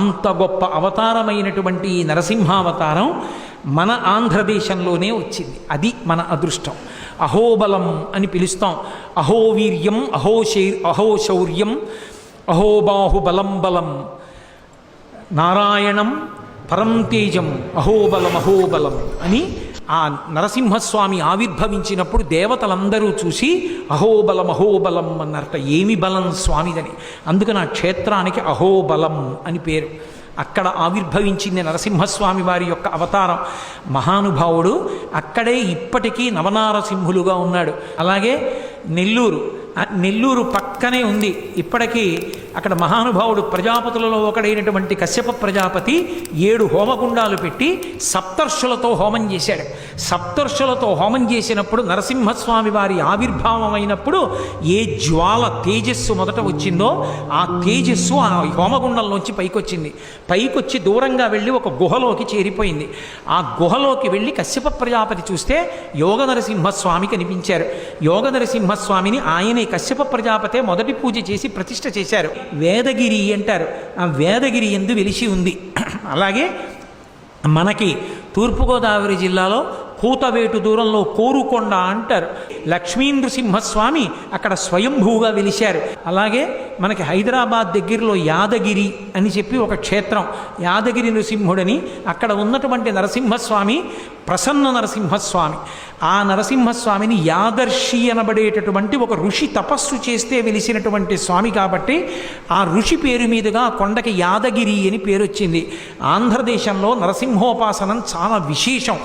అంత గొప్ప అవతారమైనటువంటి ఈ నరసింహావతారం మన ఆంధ్రదేశంలోనే వచ్చింది. అది మన అదృష్టం. అహోబలం అని పిలుస్తాం. అహోవీర్యం అహోశై అహోశౌర్యం అహోబాహుబలం బలం. నారాయణం పరం తేజం అహోబలం అహోబలం అని ఆ నరసింహస్వామి ఆవిర్భవించినప్పుడు దేవతలందరూ చూసి అహోబలం అహోబలం అన్నట ఏమి బలం స్వామిదని? అందుకని ఆ క్షేత్రానికి అహోబలం అని పేరు. అక్కడ ఆవిర్భవించింది నరసింహస్వామి వారి యొక్క అవతారం. మహానుభావుడు అక్కడే ఇప్పటికీ నవనారసింహులుగా ఉన్నాడు. అలాగే నెల్లూరు. నెల్లూరు పక్కనే ఉంది. ఇప్పటికీ అక్కడ మహానుభావుడు ప్రజాపతులలో ఒకడైనటువంటి కశ్యప ప్రజాపతి ఏడు హోమగుండాలు పెట్టి సప్తర్షులతో హోమం చేశాడు. సప్తర్షులతో హోమం చేసినప్పుడు నరసింహస్వామి వారి ఆవిర్భావం అయినప్పుడు ఏ జ్వాల తేజస్సు మొదట వచ్చిందో ఆ తేజస్సు ఆ హోమగుండంలోంచి పైకొచ్చింది. పైకొచ్చి దూరంగా వెళ్ళి ఒక గుహలోకి చేరిపోయింది. ఆ గుహలోకి వెళ్ళి కశ్యప ప్రజాపతి చూస్తే యోగ నరసింహస్వామి కనిపించారు. యోగ నరసింహస్వామిని ఆయనే కశ్యప ప్రజాపతే మొదటి పూజ చేసి ప్రతిష్ట చేశారు. వేదగిరి అంటారు. ఆ వేదగిరి ఎందు వెలిసి ఉంది. అలాగే మనకి తూర్పుగోదావరి జిల్లాలో కూతవేటు దూరంలో కోరుకొండ అంటారు. లక్ష్మీ నృసింహస్వామి అక్కడ స్వయంభూగా వెలిశారు. అలాగే మనకి హైదరాబాద్ దగ్గరలో యాదగిరి అని చెప్పి ఒక క్షేత్రం. యాదగిరి నృసింహుడని అక్కడ ఉన్నటువంటి నరసింహస్వామి ప్రసన్న నరసింహస్వామి. ఆ నరసింహస్వామిని యాదర్శి అనబడేటటువంటి ఒక ఋషి తపస్సు చేస్తే వెలిసినటువంటి స్వామి కాబట్టి ఆ ఋషి పేరు మీదుగా కొండకి యాదగిరి అని పేరు వచ్చింది ఆంధ్రదేశంలో నరసింహోపాసనం చాలా విశేషం.